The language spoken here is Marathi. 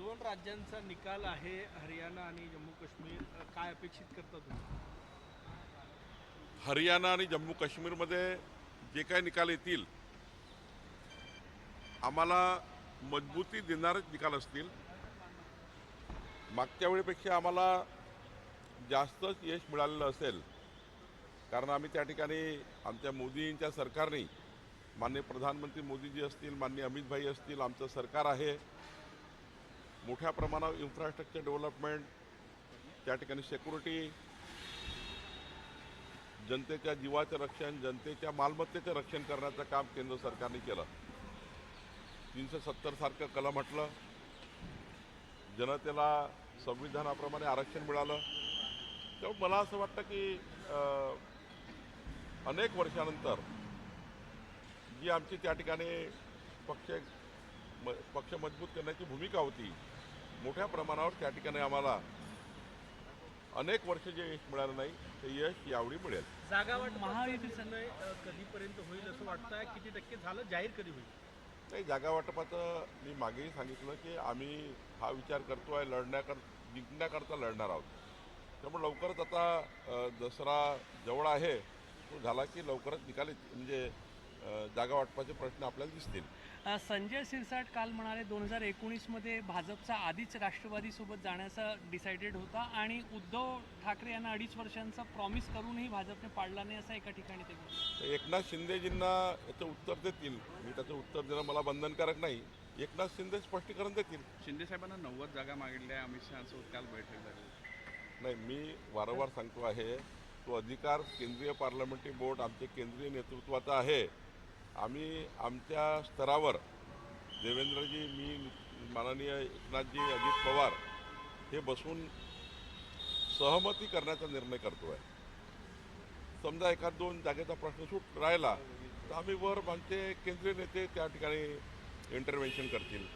दोन राज्यांचा निकाल आहे हरियाणा आणि जम्मू काश्मीर. काय अपेक्षित करता तुम्ही? हरियाणा आणि जम्मू काश्मीरमध्ये जे काही निकाल येतील आम्हाला मजबूती देणारेच निकाल असतील. मागच्या वेळेपेक्षा आम्हाला जास्तच यश मिळालेलं असेल. कारण आम्ही त्या ठिकाणी आमच्या मोदींच्या सरकारने माननीय प्रधानमंत्री मोदीजी असतील माननीय अमितभाई असतील आमचं सरकार आहे. मोठ्या प्रमाणावर इन्फ्रास्ट्रक्चर डेव्हलपमेंट त्या ठिकाणी सेक्युरिटी जनतेच्या जीवाचं रक्षण जनतेच्या मालमत्तेचं रक्षण करण्याचं काम केंद्र सरकारने केलं. तीनशे सत्तर सारखं कलम म्हटलं. जनतेला संविधानाप्रमाणे आरक्षण मिळालं. तेव्हा मला असं वाटतं की अनेक वर्षानंतर जी आमची त्या ठिकाणी पक्ष म पक्ष मजबूत करण्याची भूमिका होती. मोठ्या प्रमाणावर त्या ठिकाणी आम्हाला अनेक वर्ष जे यश मिळालं नाही ते यश यावेळी मिळेल. जागा वाटप महायुतीचं- कधीपर्यंत होईल असं वाटतंय? किती टक्के झालं? जाहीर कधी होईल? नाही जागा वाटपाचं मी मागेही सांगितलं की आम्ही हा विचार करतो आहे लढण्याकर जिंकण्याकरता लढणार आहोत. त्यामुळे लवकरच आता दसरा जवळ आहे. तो झाला की लवकरच निकाली म्हणजे जागा वाटपाचे प्रश्न आपल्याला दिसतील. संजय सिरसाट काल म्हणाले दोन हजार एकोणीसमध्ये भाजपचा आधीच राष्ट्रवादीसोबत जाण्याचा डिसाइडेड होता आणि उद्धव ठाकरे यांना अडीच वर्षांचा प्रॉमिस करूनही भाजपने पाडला नाही असं एका ठिकाणी ते एकनाथ शिंदेजींना याचं उत्तर देतील. मी त्याचं उत्तर देणं मला बंधनकारक नाही. एकनाथ शिंदे स्पष्टीकरण देतील. शिंदे साहेबांना नव्वद जागा मागितल्या अमित शहासोबत काल बैठक झाली. नाही मी वारंवार सांगतो आहे तो अधिकार केंद्रीय पार्लमेंटरी बोर्ड आमचे केंद्रीय नेतृत्वाचा आहे. आम्ही आमच्या स्तरावर देवेंद्रजी मी माननीय एकनाथजी अजित पवार हे बसून सहमती करण्याचा निर्णय करतो आहे समजा एखाद दोन जागेचा प्रश्न सूट राहिला तर आम्ही वर आमचे केंद्रीय नेते त्या ठिकाणी इंटरव्हेन्शन करतील.